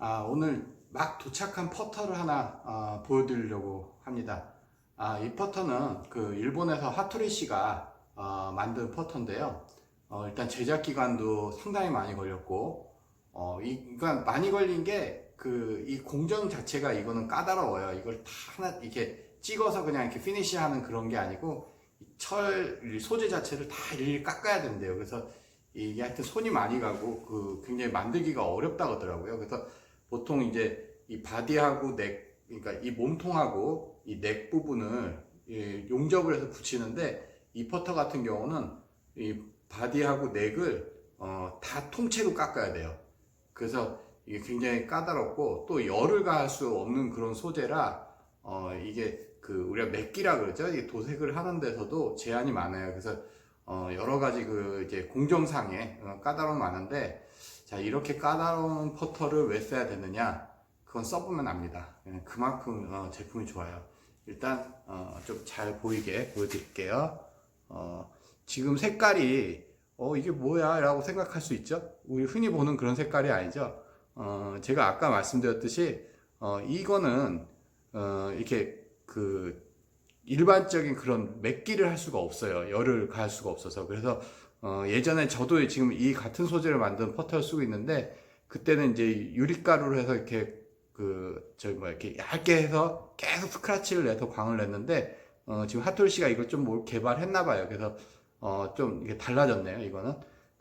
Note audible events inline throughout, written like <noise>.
아, 오늘 막 도착한 퍼터를 하나 아, 보여드리려고 합니다. 아, 이 퍼터는 그 일본에서 하토리 씨가 아, 만든 퍼터인데요. 어, 일단 제작 기간도 상당히 많이 걸렸고, 어, 이, 그러니까 많이 걸린 게 그 이 공정 자체가 이거는 까다로워요. 이걸 다 하나 이렇게 찍어서 그냥 이렇게 피니시하는 그런 게 아니고 이철이 소재 자체를 다 일일이 깎아야 된대요. 그래서 이게 하여튼 손이 많이 가고 그 굉장히 만들기가 어렵다고 하더라고요. 그래서 보통 이제 이 바디하고 넥, 그러니까 이 몸통하고 이 넥 부분을 이 용접을 해서 붙이는데 이 퍼터 같은 경우는 이 바디하고 넥을 어, 다 통째로 깎아야 돼요. 그래서 이게 굉장히 까다롭고 또 열을 가할 수 없는 그런 소재라 어, 이게 그 우리가 맥기라 그러죠. 이게 도색을 하는 데서도 제한이 많아요. 그래서 어, 여러 가지 그 이제 공정상의 어, 까다로움이 많은데 자 이렇게 까다로운 퍼터를 왜 써야 되느냐? 그건 써보면 압니다. 예, 그만큼 어, 제품이 좋아요. 일단 어, 좀 잘 보이게 보여드릴게요. 어, 지금 색깔이 어 이게 뭐야? 라고 생각할 수 있죠? 우리 흔히 보는 그런 색깔이 아니죠? 어, 제가 아까 말씀드렸듯이 어, 이거는 어, 이렇게 그 일반적인 그런 맥기를 할 수가 없어요. 열을 가할 수가 없어서. 그래서 어, 예전에 저도 지금 이 같은 소재를 만든 퍼터를 쓰고 있는데 그때는 이제 유리가루를 해서 이렇게 그 저기 뭐 이렇게 얇게 해서 계속 스크래치를 내서 광을 냈는데 어, 지금 하톨 씨가 이걸 좀 뭘 개발했나 봐요. 그래서 어, 좀 이게 달라졌네요. 이거는.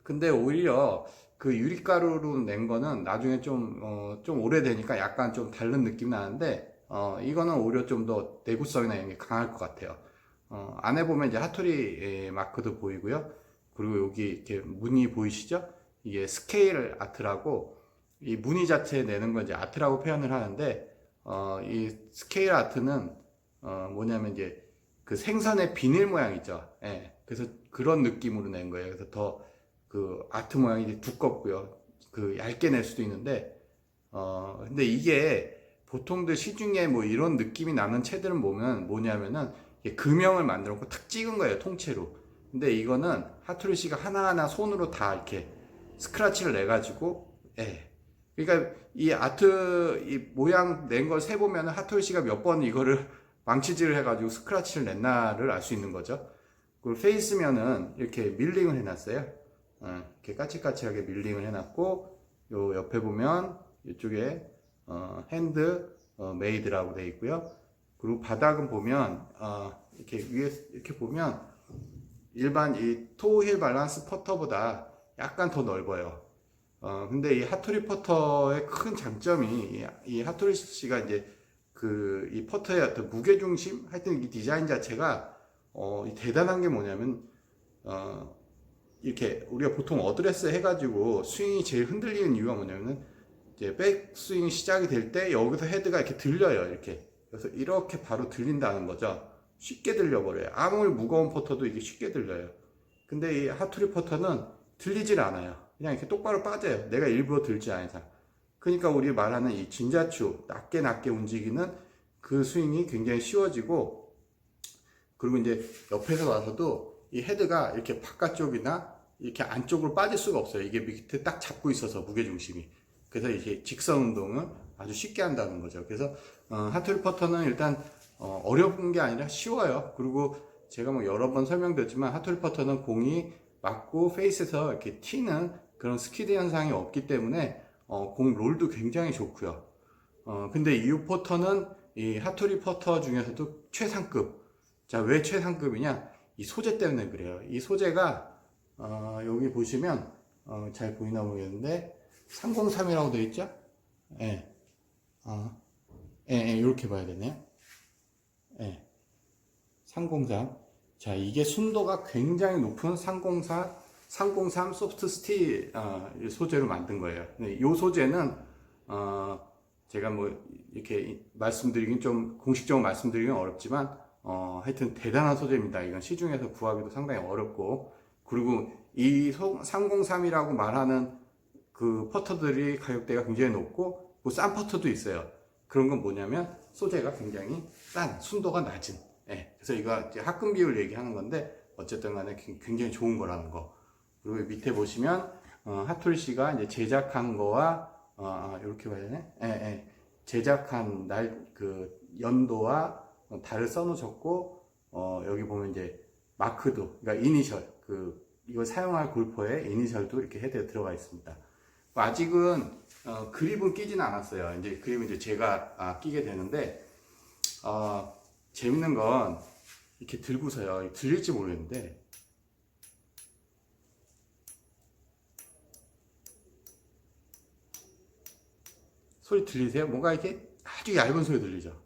근데 오히려 그 유리가루로 낸 거는 나중에 좀, 어, 좀 오래되니까 약간 좀 다른 느낌 나는데, 어, 이거는 오히려 좀 더 내구성이나 이런 게 강할 것 같아요. 어, 안에 보면 이제 하토리 예, 마크도 보이고요. 그리고 여기 이렇게 무늬 보이시죠? 이게 스케일 아트라고, 이 무늬 자체에 내는 건 이제 아트라고 표현을 하는데, 어, 이 스케일 아트는, 어, 뭐냐면 이제 그 생선의 비닐 모양 있죠? 예. 그래서 그런 느낌으로 낸 거예요. 그래서 더 그 아트 모양이 두껍고요. 그 얇게 낼 수도 있는데 어 근데 이게 보통들 시중에 뭐 이런 느낌이 나는 채들은 보면 뭐냐면은 금형을 만들어 놓고 탁 찍은 거예요 통째로. 근데 이거는 하투리 씨가 하나하나 손으로 다 이렇게 스크래치를 내 가지고 예. 그러니까 이 아트 이 모양 낸 걸 세 보면은 하토리 씨가 몇 번 이거를 <laughs> 망치질을 해 가지고 스크래치를 냈나를 알 수 있는 거죠. 그리고 페이스면은 이렇게 밀링을 해 놨어요. 어, 이렇게 까칠까칠하게 밀링을 해 놨고 요 옆에 보면 이쪽에 어, 핸드 어, 메이드라고 되어 있고요. 그리고 바닥은 보면 어, 이렇게 위에 이렇게 보면 일반 이 토힐 밸런스 퍼터보다 약간 더 넓어요. 어, 근데 이 하토리 퍼터의 큰 장점이 이, 이 하토리 씨가 이제 그 이 퍼터의 어떤 무게 중심 하여튼 이 디자인 자체가 어, 이 대단한 게 뭐냐면 어, 이렇게 우리가 보통 어드레스 해가지고 스윙이 제일 흔들리는 이유가 뭐냐면은 이제 백 스윙이 시작이 될 때 여기서 헤드가 이렇게 들려요 이렇게 그래서 이렇게 바로 들린다는 거죠 쉽게 들려버려요 아무리 무거운 퍼터도 이게 쉽게 들려요 근데 이 하투리 퍼터는 들리질 않아요 그냥 이렇게 똑바로 빠져요 내가 일부러 들지 이상 그러니까 우리 말하는 이 진자추 낮게 낮게 움직이는 그 스윙이 굉장히 쉬워지고 그리고 이제 옆에서 와서도 이 헤드가 이렇게 바깥쪽이나 이렇게 안쪽으로 빠질 수가 없어요. 이게 밑에 딱 잡고 있어서 무게중심이. 그래서 이게 직선 운동을 아주 쉽게 한다는 거죠. 그래서 어, 하트리 퍼터는 일단 어, 어려운 게 아니라 쉬워요. 그리고 제가 뭐 여러 번 설명드렸지만 하트리 퍼터는 공이 맞고 페이스에서 이렇게 튀는 그런 스키드 현상이 없기 때문에 어, 공 롤도 굉장히 좋고요. 어, 근데 이 퍼터는 이 하토리 퍼터 중에서도 최상급. 자, 왜 최상급이냐? 이 소재 때문에 그래요. 이 소재가 어, 여기 보시면 어, 잘 보이나 모르겠는데 303이라고 되어 있죠? 예. 어. 예, 예, 이렇게 봐야 되네요. 예. 303. 자, 이게 순도가 굉장히 높은 304, 303 소프트 스틸 어, 소재로 만든 거예요. 네, 이 소재는 어, 제가 뭐 이렇게 말씀드리긴 좀 공식적으로 말씀드리긴 어렵지만 어, 하여튼 대단한 소재입니다. 이건 시중에서 구하기도 상당히 어렵고 그리고 이 303이라고 말하는 그 퍼터들이 가격대가 굉장히 높고 뭐 싼 퍼터도 있어요. 그런 건 뭐냐면 소재가 굉장히 싼 순도가 낮은. 예, 그래서 이거 이제 합금 비율 얘기하는 건데 어쨌든 간에 굉장히 좋은 거라는 거. 그리고 밑에 보시면 어, 하톨 씨가 이제 제작한 거와 어, 아, 이렇게 봐야 되네. 예, 예. 제작한 날 그 연도와 어, 달을 써놓으셨고 어, 여기 보면 이제 마크도 그러니까 이니셜 그 이거 사용할 골퍼에 이니셜도 이렇게 헤드에 들어가 있습니다. 아직은 어, 그립은 끼지는 않았어요. 이제 그립은 이제 제가 아, 끼게 되는데 어, 재밌는 건 이렇게 들고서요. 들릴지 모르겠는데 소리 들리세요? 뭔가 이렇게 아주 얇은 소리 들리죠?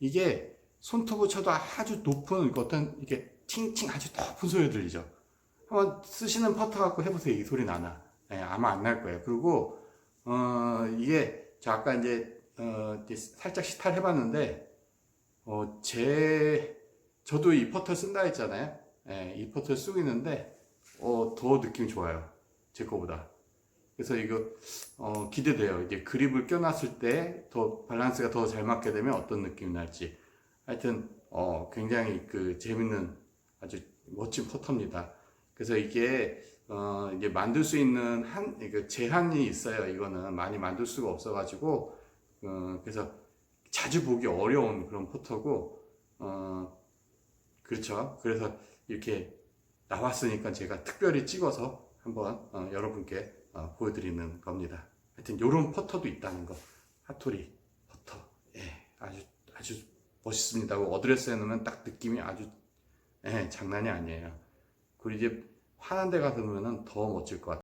이게 손톱을 쳐도 아주 높은 어떤 이렇게 칭칭 아주 높은 소리 들리죠? 한번 쓰시는 퍼터 갖고 해보세요. 이 소리 나나? 예, 아마 안 날 거예요. 그리고 어, 이게 저 아까 이제, 어, 살짝 시타를 해봤는데 어, 제 저도 이 퍼터 쓴다 했잖아요. 예, 이 퍼터 쓰고 있는데 어, 더 느낌이 좋아요. 제 거보다. 그래서 이거 어, 기대돼요. 이제 그립을 껴놨을 때 더 밸런스가 더 잘 맞게 되면 어떤 느낌이 날지. 하여튼 어, 굉장히 그 재밌는 아주 멋진 퍼터입니다. 그래서 이게 어, 이게 만들 수 있는 한그 제한이 있어요. 이거는 많이 만들 수가 없어가지고 어, 그래서 자주 보기 어려운 그런 퍼터고 어, 그렇죠. 그래서 이렇게 나왔으니까 제가 특별히 찍어서 한번 어, 여러분께 어, 보여드리는 겁니다. 하여튼 이런 퍼터도 있다는 거. 핫토리 퍼터. 예, 아주 아주 멋있습니다. 어드레스에 놓으면 딱 느낌이 아주 예, 장난이 아니에요. 그리고 이제 환한 데 가서 놓으면 더 멋질 것 같아요.